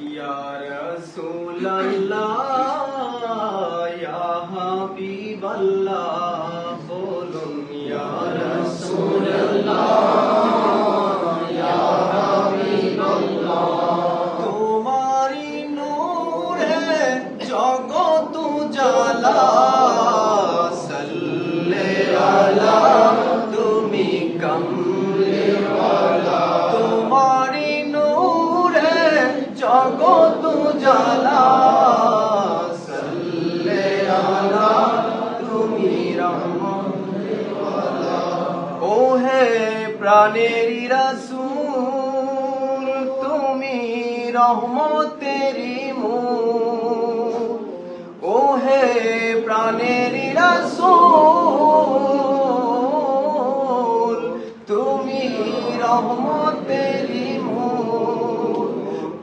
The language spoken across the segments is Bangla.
یا رسول اللہ یا حبیب اللہ بولو یا رسول اللہ. জগত জালা, সাল্লে আলা, তুমি ও হে প্রাণেরি রাসূল, তুমি রহমতেরি মূল। ও হে প্রাণেরি রাসূল, তুমি রহমতেরি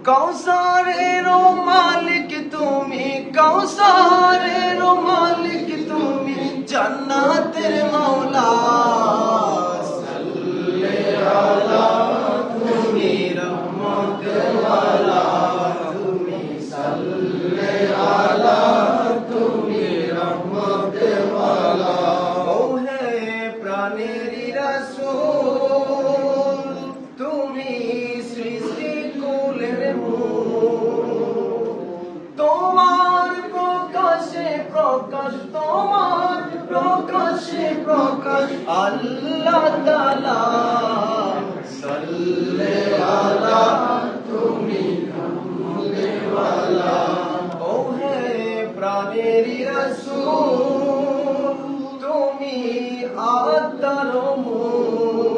কৌসারের মালিক তুমি কৌসারের মালিক তুমি জান্নাতের মাওলা। তুমি কামলেওয়ালা ও হে প্রাণেরি রাসূল তুমি আত্মার মূল।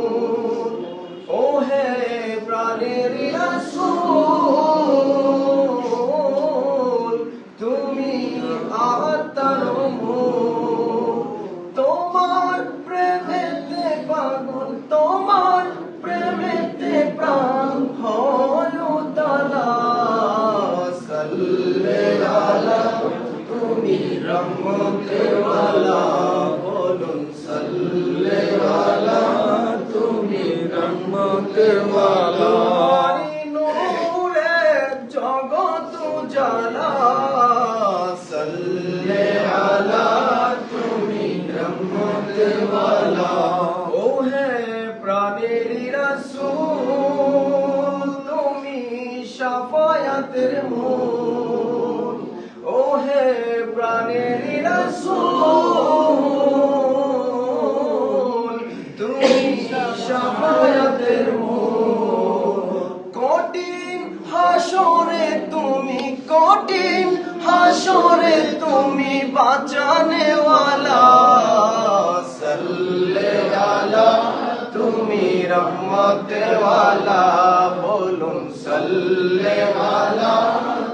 জগত জালা সল্লে আলা রাসূল, তুমি শাফায়াতের মূল কঠিন হাসরে তুমি, কঠিন হাসরে তুমি বাঁচানে ওয়ালা তুমি রহমতে ওয়ালা বলুন সাল্লে আলা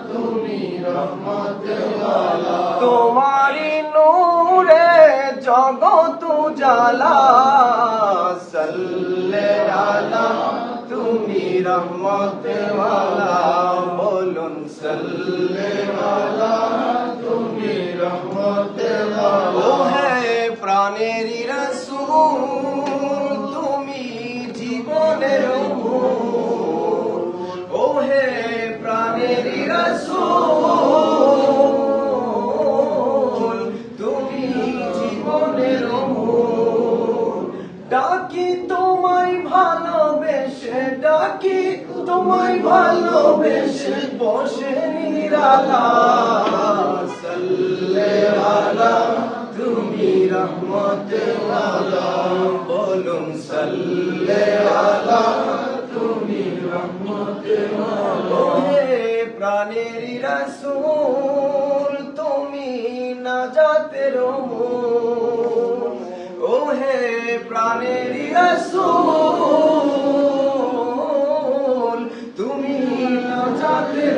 তুমি রহমতে ওয়ালা তোমারি জগত জালা সাল্লে আলা তুমি রহমতে ওয়ালা ভালোবেসে বসে নিরালা সাল্লে আলা তুমি রহমতে ওয়ালা বলুন সাল্লে আলা তুমি রহমতে হে প্রাণের রাসূল তুমি নাজাতের মূল ও হে প্রাণের রাসূল তুমি নাজাতের